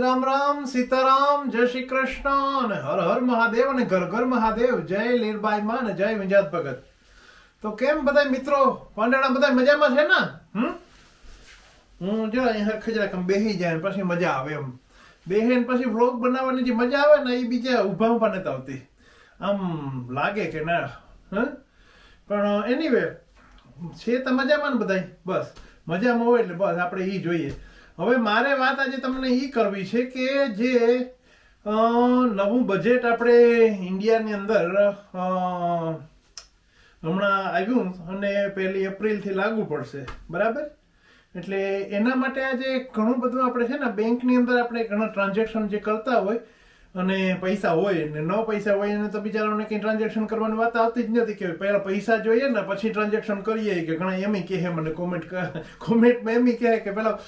રામ રામ, સીતારામ, જય શ્રી કૃષ્ણ અને હર હર મહાદેવ અને ઘર ઘર મહાદેવ. જય લીરબાઈ માં જય વિંજાત ભગત. તો કેમ બધા મિત્રો? પાંડણા બધા મજામાં છે ને? હમ? હું જો અહીંયા ખજરાક આમ બેસી જાય ને પછી મજા આવે એમ. બેહે પછી વ્લોગ બનાવવાની જે મજા આવે ને એ બીજા ઊભા ઊભા નથી આવતી. આમ લાગે કે ના, હ? પણ એની વે છે તો મજામાં ને બધાય? બસ. મજામાં હોય એટલે બસ, આપણે એ જોઈએ. હવે મારે વાત આજે તમને એ કરવી છે કે જે નવું બજેટ આપણે ઇન્ડિયાની અંદર હમણાં આવ્યું અને પહેલી એપ્રિલથી લાગુ પડશે. બરાબર? એટલે એના માટે આજે ઘણું બધું આપણે છે ને બેંકની અંદર આપણે ઘણા ટ્રાન્ઝેક્શન જે કરતા હોય અને પૈસા હોય ને ન પૈસા હોય એને તો બિચારાઓને કંઈ ટ્રાન્ઝેક્શન કરવાની વાત આવતી જ નથી કે પહેલાં પૈસા જોઈએ ને પછી ટ્રાન્ઝેક્શન કરીએ કે ઘણા એમ કહે મને કોમેન્ટ કોમેન્ટમાં એમ કહે કે પેલા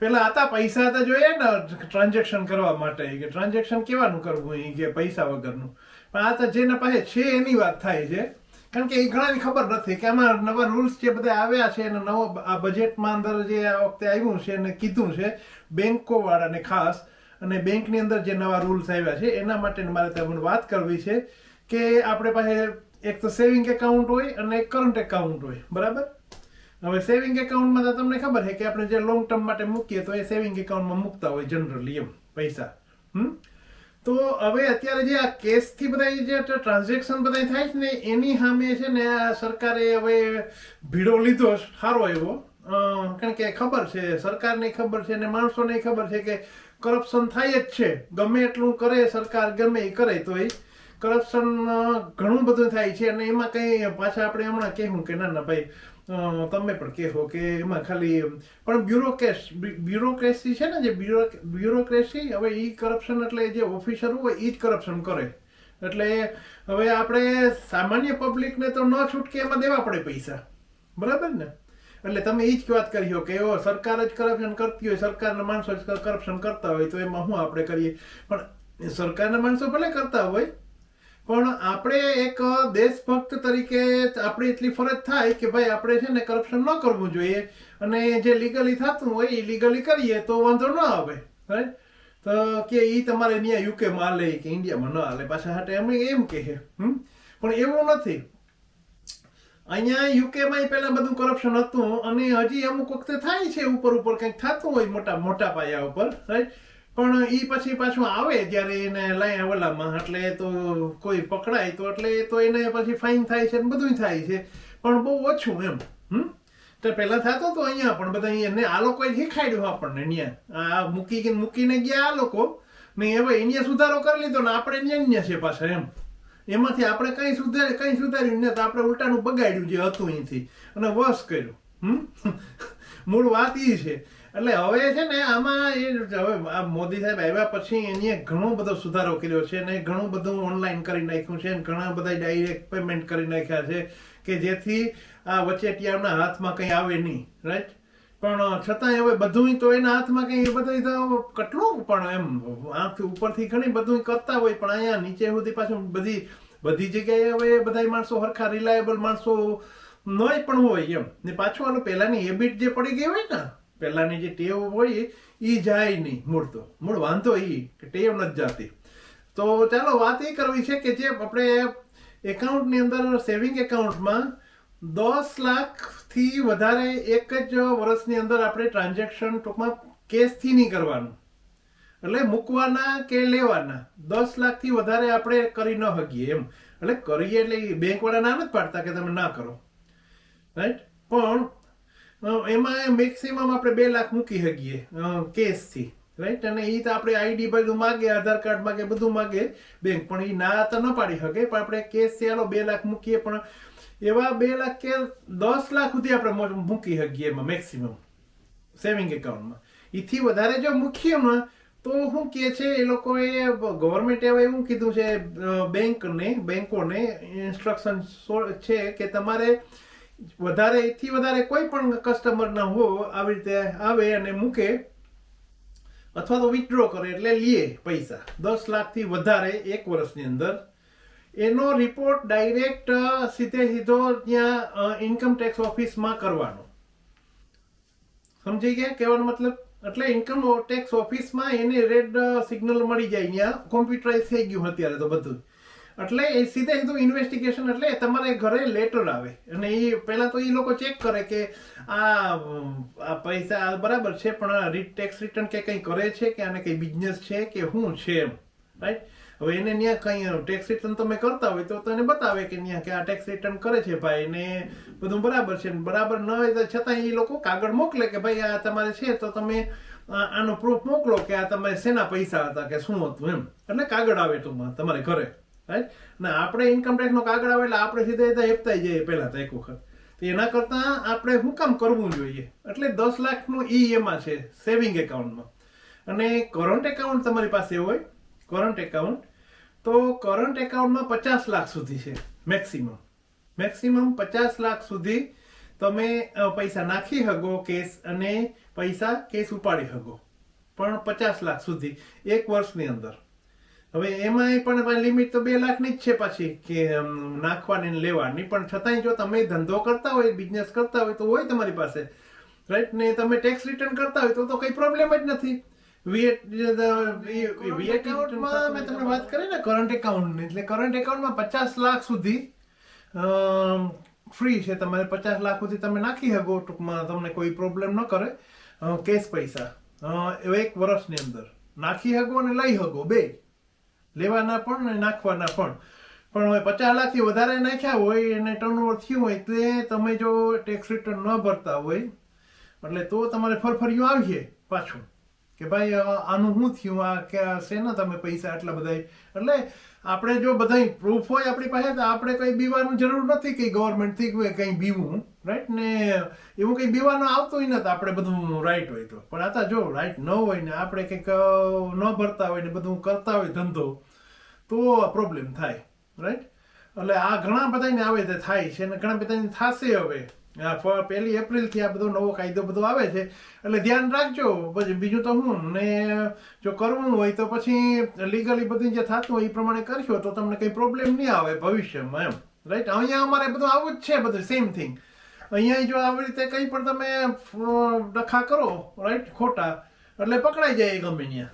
પેલા હતા, પૈસા હતા જોઈએ ને ટ્રાન્ઝેક્શન કરવા માટે કે ટ્રાન્ઝેક્શન કેવાનું કરવું એ કે પૈસા વગરનું? પણ આ તો જેના પાસે છે એની વાત થાય છે. કારણ કે એ ઘણાની ખબર નથી કે આમાં નવા રૂલ્સ જે બધા આવ્યા છે અને નવો આ બજેટમાં અંદર જે આ વખતે આવ્યું છે અને કીધું છે બેન્કો વાળાને ખાસ, અને બેંકની અંદર જે નવા રૂલ્સ આવ્યા છે, એના માટે મારે તમને વાત કરવી છે કે આપણે પાસે એક તો સેવિંગ એકાઉન્ટ હોય અને એક કરંટ એકાઉન્ટ હોય. બરાબર? હવે સેવિંગ એકાઉન્ટમાં તો તમને ખબર છે કે આપણે જે લોંગ ટર્મ માટે મૂકીએ તો એ સેવિંગ એકાઉન્ટમાં મૂકતા હોય જનરલી એમ, પૈસા. હમ? તો હવે અત્યારે જે આ કેસથી બધા જે ટ્રાન્ઝેક્શન બધા થાય છે ને, એની સામે છે ને આ સરકારે હવે ભીડો લીધો સારો એવો. કારણ કે ખબર છે, સરકારને ખબર છે અને માણસોને ખબર છે કે કરપ્શન થાય જ છે. ગમે એટલું કરે, સરકાર ગમે એ કરે તો એ કરપ્શન ઘણું બધું થાય છે અને એમાં કંઈ પાછા આપણે હમણાં કહેવું કે ના ના ભાઈ તમે પણ કહેશો કે એમાં ખાલી પણ બ્યુરોક્રેસ બ્યુરોક્રેસી છે ને જે બ્યુરો બ્યુરોક્રેસી હવે એ કરપ્શન એટલે જે ઓફિસર હોય એ જ કરપ્શન કરે. એટલે હવે આપણે સામાન્ય પબ્લિકને તો ન છૂટકે એમાં દેવા પડે પૈસા. બરાબર ને? એટલે તમે એ જ વાત કરી હો કે એવો સરકાર જ કરપ્શન કરતી હોય, સરકારના માણસો જ કરપ્શન કરતા હોય, તો એમાં શું આપણે કરીએ? પણ સરકારના માણસો ભલે કરતા હોય પણ આપણે એક દેશભક્ત તરીકે આપણી એટલી ફરજ થાય કે ભાઈ આપણે છે ને કરપ્શન ન કરવું જોઈએ અને જે લીગલી થતું હોય એ લીગલી કરીએ તો વાંધો ન આવે રાઈટ તો કે એ તમારે ત્યાં યુકેમાં હાલે કે ઇન્ડિયામાં ન હાલે, પાછા હાટે એમ એમ કહે, હમ? પણ એવું નથી. અહીંયા યુકેમાં પહેલાં બધું કરપ્શન હતું અને હજી અમુક વખતે થાય છે ઉપર ઉપર કંઈક થતું હોય મોટા મોટા પાયા ઉપર રાઈટ પણ એ પછી પાછું આવે જ્યારે એને લઈ ઓલામાં એટલે તો કોઈ પકડાય તો એટલે તો એને પછી ફાઇન થાય છે ને બધું થાય છે. પણ બહુ ઓછું એમ, હમ? તો પહેલા થતો તો અહીંયા પણ બધા અહીંયા આ લોકોએ શીખાડ્યું આપણને અહીંયા આ મૂકી મૂકીને ગયા આ લોકો, ને હવે અહીંયા સુધારો કરી લીધો ને આપણે અહીંયા છે પાછા એમ. એમાંથી આપણે કઈ સુધારે કઈ સુધાર્યું ને તો આપણે ઉલટાનું બગાડ્યું જે હતું અહીંથી. અને વશ કર્યું, હમ? મૂળ વાત એ છે. એટલે હવે છે ને આમાં એ હવે આ મોદી સાહેબ આવ્યા પછી એની ઘણો બધો સુધારો કર્યો છે ને ઘણું બધું ઓનલાઈન કરી નાખ્યું છે ને ઘણા બધા ડાયરેક્ટ પેમેન્ટ કરી નાખ્યા છે કે જેથી આ વચેટિયાના હાથમાં કંઈ આવે નહીં રાઈટ પણ છતાંય હવે બધું તો એના હાથમાં કંઈ બધું તો કેટલું પણ એમ આંખથી ઉપરથી ઘણી બધું કરતા હોય પણ અહીંયા નીચે સુધી પાછું બધી બધી જગ્યાએ હવે બધા માણસો હરખા રિલાયેબલ માણસો નોય પણ હોય એમ. ને પાછું આનો પહેલાંની હેબિટ જે પડી ગઈ હોય ને પહેલાની જે ટેવ હોય એ જાય નહીં મૂળ તો મૂળ વાંધો એ કે ટેવ નથી જતી. તો ચાલો વાત એ કરવી છે કે જે આપણે એકાઉન્ટની અંદર, સેવિંગ એકાઉન્ટમાં દસ લાખથી વધારે એક જ વર્ષની અંદર આપણે ટ્રાન્ઝેક્શન ટૂંકમાં કેશથી નહીં કરવાનું. એટલે મૂકવાના કે લેવાના? દસ લાખથી વધારે આપણે કરી ન શકીએ એમ. એટલે કરીએ એટલે બેંકવાળા ના નથી પાડતા કે તમે ના કરો. રાઈટ પણ એમાં મેક્સિમમ આપણે બે લાખ મૂકી શકીએ. કેશથી રાઈટ અને એ તો આપણે આઈડી બધું માગે, આધાર કાર્ડ માગે, બધું માગે બેંક પણ એ ના તો ન પાડી શકે, પણ આપણે કેશ ચાલો બે લાખ મૂકીએ, પણ એવા બે લાખ કે દસ લાખ સુધી આપણે મૂકી શકીએ એમાં મેક્સિમમ સેવિંગ એકાઉન્ટમાં એથી વધારે જો મૂકીએ ને તો શું કહે છે એ લોકોએ ગવર્મેન્ટે હવે એવું કીધું છે બેંકને બેંકોને ઇન્સ્ટ્રક્શન છે કે તમારે વધારે, એથી વધારે કોઈ પણ કસ્ટમર ના હો, આવી રીતે આવે અને મૂકે, અથવા તો વિથડ્રો કરે એટલે લે પૈસા. દસ લાખથી વધારે એક વર્ષની અંદર. એનો રિપોર્ટ ડાયરેક્ટ સીધે સીધો ત્યાં ઇન્કમ ટેક્સ ઓફિસમાં કરવાનો. સમજી ગયા કહેવાનો મતલબ? એટલે ઇન્કમ ટેક્સ ઓફિસમાં એને રેડ સિગ્નલ મળી જાય. ત્યાં કોમ્પ્યુટરાઇઝ થઈ ગયું અત્યારે તો બધું. એટલે એ સીધે સીધું ઇન્વેસ્ટિગેશન એટલે તમારે ઘરે લેટર આવે. અને એ પહેલાં તો એ લોકો ચેક કરે કે આ પૈસા બરાબર છે, પણ ટેક્સ રિટર્ન કે કંઈ કરે છે કે આને કંઈ બિઝનેસ છે કે શું છે એમ. રાઈટ હવે એને ત્યાં કંઈ ટેક્સ રિટર્ન તમે કરતા હોય તો તને બતાવે કે ત્યાં કે આ ટેક્સ રિટર્ન કરે છે ભાઈ ને બધું બરાબર છે. બરાબર ન હોય તો છતાં એ લોકો કાગળ મોકલે કે ભાઈ આ તમારે છે તો તમે આનો પ્રૂફ મોકલો કે આ તમારે શેના પૈસા હતા કે શું હતું એમ. એટલે કાગળ આવે ટૂંકમાં તમારે ઘરે. રાઈટ અને આપણે ઇન્કમ ટેક્સ કાગળ આવે એટલે આપણે સીધા સીધા હેપતાઈ જઈએ પહેલાં તો એક વખત. તો એના કરતાં આપણે શું કામ કરવું જોઈએ? એટલે દસ લાખનું ઈ એમાં છે સેવિંગ એકાઉન્ટમાં અને કરંટ એકાઉન્ટ તમારી પાસે હોય કરંટ એકાઉન્ટ તો કરંટ એકાઉન્ટમાં પચાસ લાખ સુધી છે મેક્સિમમ મેક્સિમમ પચાસ લાખ સુધી તમે પૈસા નાખી શકો કેસ અને પૈસા કેસ ઉપાડી શકો. પણ પચાસ લાખ સુધી એક વર્ષની અંદર. હવે એમાંય પણ લિમિટ તો બે લાખની જ છે પાછી કે નાખવાની ને લેવાની. પણ છતાંય જો તમે ધંધો કરતા હોય બિઝનેસ કરતા હોય તો હોય તમારી પાસે. રાઈટ ને તમે ટેક્સ રિટર્ન કરતા હોય તો તો કઈ પ્રોબ્લેમ જ નથી. વીએટ એકાઉન્ટમાં મેં તમને વાત કરી ને કરંટ એકાઉન્ટની એટલે કરંટ એકાઉન્ટમાં પચાસ લાખ સુધી ફ્રી છે તમારે પચાસ લાખ સુધી તમે નાખી શકો ટૂંકમાં તમને કોઈ પ્રોબ્લેમ ન કરે. કેશ પૈસા. એક વર્ષની અંદર. નાખી શકો અને લઈ શકો બે. લેવાના પણ ને નાખવાના પણ. પણ હવે પચાસ લાખથી વધારે નાખ્યા હોય અને ટર્નઓવર થયું હોય તે તમે જો ટેક્સ રિટર્ન ન ભરતા હોય, એટલે તો તમારે ફરફરિયું આવીએ પાછું. કે ભાઈ આનું શું થયું? આ કે શેના તમે પૈસા આટલા બધા એટલે આપણે જો બધા પ્રૂફ હોય આપણી પાસે, તો આપણે કંઈ બીવાનું જરૂર નથી કે ગવર્મેન્ટથી કંઈ બીવું. રાઈટ ને એવું કંઈ બીવાનું આવતું નથી આપણે બધું રાઈટ હોય તો. પણ આતા જો રાઈટ ન હોય ને આપણે કંઈક ન ભરતા હોય ને બધું કરતા હોય ધંધો, તો પ્રોબ્લેમ થાય. રાઈટ એટલે આ ઘણા બધાને આવે તે થાય છે અને ઘણા બધાને થશે હવે. આ પહેલી એપ્રિલથી આ બધો નવો કાયદો બધો આવે છે. એટલે ધ્યાન રાખજો. પછી બીજું તો હું ને જો કરવું હોય તો પછી લીગલી બધું જે થતું હોય એ પ્રમાણે કરશો તો તમને કંઈ પ્રોબ્લેમ નહીં આવે ભવિષ્યમાં એમ. રાઈટ અહીંયા અમારે બધું આવું જ છે બધું સેમ થિંગ અહીંયા જો આવી રીતે કંઈ પણ તમે ડખા કરો રાઈટ ખોટા, એટલે પકડાઈ જાય ગમે ત્યાં.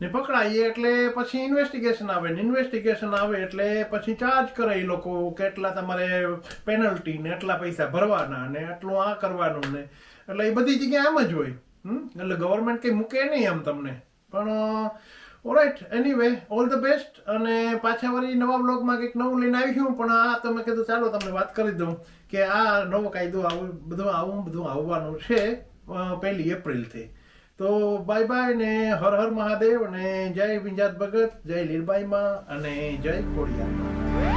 ને પકડાઈએ એટલે પછી ઇન્વેસ્ટિગેશન આવે, ને ઇન્વેસ્ટિગેશન આવે એટલે પછી ચાર્જ કરે એ લોકો કેટલા તમારે પેનલ્ટી ને એટલા પૈસા ભરવાના ને આટલું આ કરવાનું ને. એટલે એ બધી જગ્યાએ આમ જ હોય? એટલે ગવર્મેન્ટ કંઈ મૂકે નહીં એમ તમને. પણ alright anyway all the best અને પાછા વળી નવા બ્લોગમાં કંઈક નવું લઈને આવ્યું પણ આ તમે કીધું, ચાલો તમને વાત કરી દઉં કે આ નવો કાયદો આવું, બધું આવું, બધું આવવાનું છે પહેલી એપ્રિલથી. તો બાય બાય ને હર હર મહાદેવ અને જય વિંજાત ભગત, જય લીરબાઈમાં અને જય ખોડિયારમાં.